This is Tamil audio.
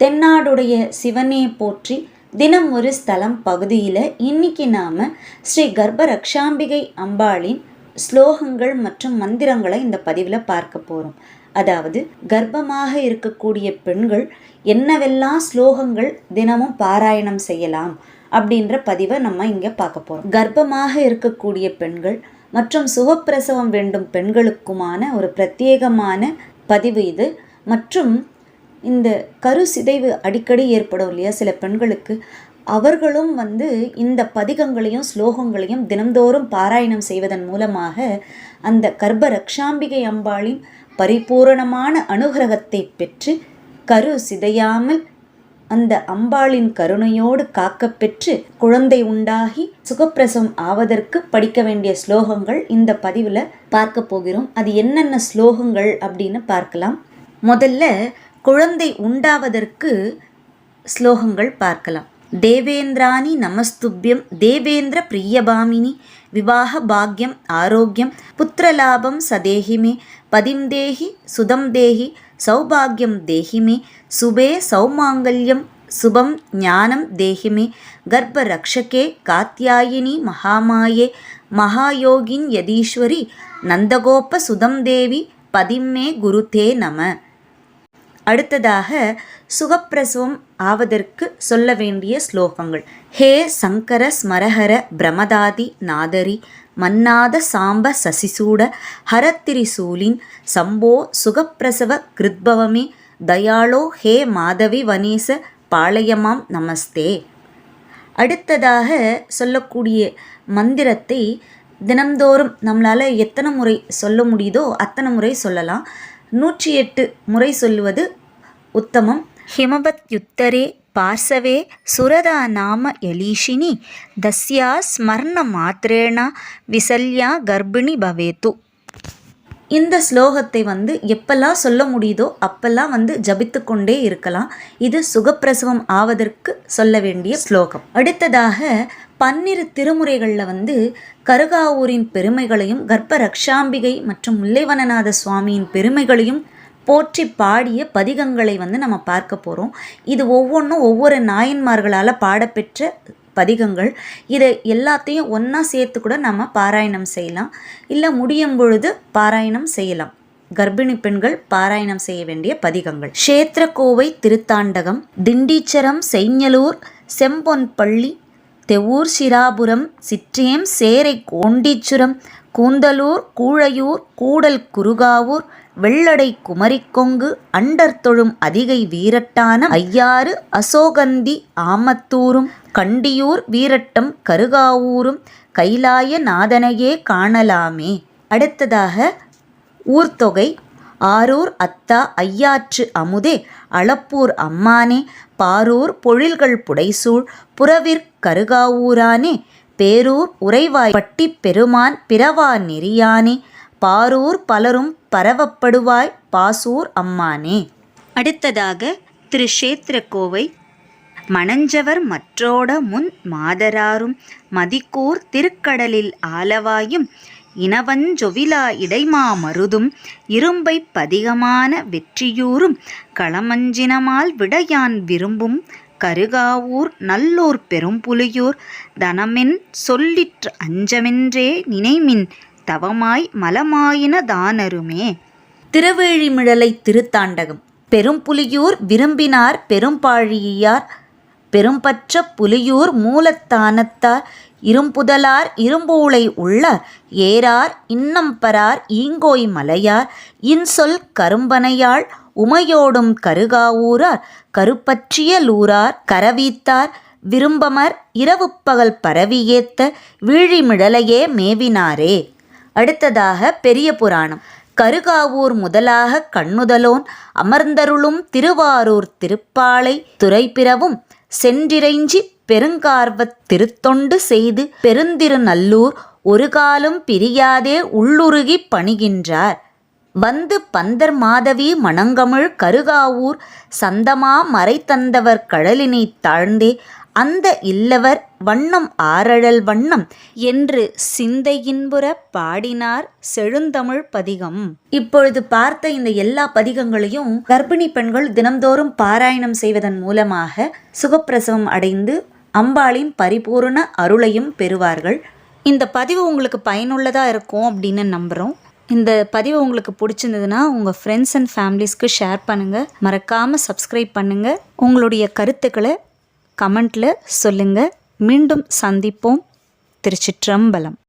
தென்னாடுடைய சிவனே போற்றி தினம் ஒரு ஸ்தலம் பகுதியில் இன்னைக்கு நாம் ஸ்ரீ கர்ப்ப ரக்ஷாம்பிகை அம்பாளின் ஸ்லோகங்கள் மற்றும் மந்திரங்களை இந்த பதிவில் பார்க்க போகிறோம் அதாவது கர்ப்பமாக இருக்கக்கூடிய பெண்கள் என்னவெல்லாம் ஸ்லோகங்கள் தினமும் பாராயணம் செய்யலாம் அப்படின்ற பதிவை நம்ம இங்கே பார்க்க போகிறோம் கர்ப்பமாக இருக்கக்கூடிய பெண்கள் மற்றும் சுகப்பிரசவம் வேண்டும் பெண்களுக்குமான ஒரு பிரத்யேகமான பதிவு இது. மற்றும் இந்த கரு சிதைவு அடிக்கடி ஏற்படும் இல்லையா? சில பெண்களுக்கு அவர்களும் வந்து இந்த பதிகங்களையும் ஸ்லோகங்களையும் தினந்தோறும் பாராயணம் செய்வதன் மூலமாக அந்த கர்ப்ப ரக்ஷாம்பிகை அம்பாளின் பரிபூரணமான அனுகிரகத்தை பெற்று கரு சிதையாமல் அந்த அம்பாளின் கருணையோடு காக்கப்பெற்று குழந்தை உண்டாகி சுகப்பிரசவம் ஆவதற்கு படிக்க வேண்டிய ஸ்லோகங்கள் இந்த பதிவில் பார்க்க போகிறோம். அது என்னென்ன ஸ்லோகங்கள் அப்படின்னு பார்க்கலாம். முதல்ல குழந்தை உண்டாவதற்கு ஸ்லோகங்கள் பார்க்கலாம். தேவேந்திராணி நமஸ்துபியம் தேவேந்திர பிரியபாமினி விவாக பாக்யம் ஆரோக்கியம் புத்திரலாபம் சதேஹிமே பதிம் தேஹி சுதம் தேஹி சௌபாகியம் தேஹிமே சுபே சௌமாங்கல்யம் சுபம் ஞானம் தேஹிமே கர்ப்ப ரக்ஷகே காத்தியாயினி மகாமாயே மகாயோகின் யதீஸ்வரி நந்தகோப சுதம் தேவி பதிம்மே குருதே நம. அடுத்ததாக சுகப்பிரசவம் ஆவதற்கு சொல்ல வேண்டிய ஸ்லோகங்கள். ஹே சங்கர ஸ்மரஹர பிரமதாதி நாதரி மன்னாத சாம்ப சசிசூட ஹரத்திரிசூலின் சம்போ சுகப்பிரசவ கிருத்பவமே தயாளோ ஹே மாதவி வனேச பாளையமாம் நமஸ்தே. அடுத்ததாக சொல்லக்கூடிய மந்திரத்தை தினம்தோறும் நம்மளால் எத்தனை முறை சொல்ல முடியுதோ அத்தனை முறை சொல்லலாம். நூற்றி எட்டு முறை சொல்லுவது உத்தமம். ஹிமவத் யுத்தரே பார்சவே சுரதா நாம எலீஷினி தஸ்யா ஸ்மரண மாத்திரேண விசல்யா கர்ப்பிணி பவேத்து. இந்த ஸ்லோகத்தை வந்து எப்பெல்லாம் சொல்ல முடியுதோ அப்பெல்லாம் வந்து ஜபித்து கொண்டே இருக்கலாம். இது சுகப்பிரசவம் ஆவதற்கு சொல்ல வேண்டிய ஸ்லோகம். அடுத்ததாக பன்னிரு திருமுறைகளில் வந்து கருகாவூரின் பெருமைகளையும் கர்ப்ப ரக்ஷாம்பிகை மற்றும் முல்லைவனநாத சுவாமியின் பெருமைகளையும் போற்றி பாடிய பதிகங்களை வந்து நம்ம பார்க்க போகிறோம் இது ஒவ்வொன்றும் ஒவ்வொரு நாயன்மார்களால் பாடப்பெற்ற பதிகங்கள். இதை எல்லாத்தையும் ஒன்றா சேர்த்து கூட நம்ம பாராயணம் செய்யலாம். இல்லை முடியும் பொழுது பாராயணம் செய்யலாம். கர்ப்பிணி பெண்கள் பாராயணம் செய்ய வேண்டிய பதிகங்கள். க்ஷேத்திரக்கோவை திருத்தாண்டகம் திண்டீச்சரம் செய்ஞலூர் செம்பொன்பள்ளி தெவூர் சிராபுரம் சிற்றியம் சேரை கோண்டீச்சுரம் கூந்தலூர் கூழையூர் கூடல் குருகாவூர் வெள்ளடை குமரிக்கொங்கு அண்டர் தொழும் அதிகை வீரட்டான ஐயாறு அசோகந்தி ஆமத்தூரும் கண்டியூர் வீரட்டம் கருகாவூரும் கைலாய நாதனையே காணலாமே. அடுத்ததாக ஊர்த்தொகை ஆரூர் அத்தா ஐயாற்று அமுதே அளப்பூர் அம்மானே பாரூர் பொழில்கள் புடைசூழ் புறவிற் கருகாவூரானே பேரூர் உறைவாய்ப்பட்டி பெருமான் பிறவா நெறியானே பாரூர் பலரும் பரவப்படுவாய் பாசூர் அம்மானே. அடுத்ததாக திரு கோவை மணஞ்சவர் மற்றோட முன் மாதராரும் மதிக்கூர் திருக்கடலில் ஆலவாயும் இனவஞ்சொவிலா இடைமா மருதும் இரும்பை பதிகமான வெற்றியூரும் களமஞ்சினமால் விடையான் விரும்பும் கருகாவூர் நல்லூர் பெரும்புலியூர் தனமென் சொல்லிற்று அஞ்சமென்றே நினைமின் தவமாய் மலமாயின தானருமே. திருவேழிமிழலை திருத்தாண்டகம். பெரும்புலியூர் விரும்பினார் பெரும்பாழியார். பெரும்பற்ற புலியூர் மூலத்தானத்தார். இரும்புதலார் இரும்பூளை உள்ள ஏறார் இன்னம்பரார் ஈங்கோய் மலையார் இன்சொல் கரும்பனையாள் உமையோடும் கருகாவூரார் கருப்பற்றியலூரார் கரவீத்தார் விரும்பமர் இரவு பகல் பரவியேத்த வீழிமிழலையே மேவினாரே. அடுத்ததாக பெரிய புராணம். கருகாவூர் முதலாக கண்ணுதலோன் அமர்ந்தருளும் திருவாரூர் திருப்பாலை துறைப்பிறவும் சென்றிரைஞ்சி பெருங்கார்வத் திருத்தொண்டு செய்து பெருந்திருநல்லூர் ஒரு காலம் பிரியாதே உள்ளுருகி பணிகின்றார். வந்து பந்தர் மாதவி மணங்கமிழ் கருகாவூர் சந்தமா மறை தந்தவர் கழலினை தாழ்ந்தே அந்த இல்லவர் வண்ணம் ஆரழல் வண்ணம் என்று சிந்தையின்புற பாடினார் செழுந்தமிழ் பதிகம். இப்பொழுது பார்த்த இந்த எல்லா பதிகங்களையும் கர்ப்பிணி பெண்கள் தினம்தோறும் பாராயணம் செய்வதன் மூலமாக சுகப்பிரசவம் அடைந்து அம்பாளின் பரிபூரண அருளையும் பெறுவார்கள். இந்த பதிவு உங்களுக்கு பயனுள்ளதாக இருக்கும் அப்படின்னு நம்புகிறோம் இந்த பதிவு உங்களுக்கு பிடிச்சிருந்ததுன்னா உங்கள் ஃப்ரெண்ட்ஸ் அண்ட் ஃபேமிலிஸ்க்கு ஷேர் பண்ணுங்கள் மறக்காமல் சப்ஸ்கிரைப் பண்ணுங்கள் உங்களுடைய கருத்துக்களை கமெண்ட்டில் சொல்லுங்கள் மீண்டும் சந்திப்போம். திருச்சிற்றம்பலம்.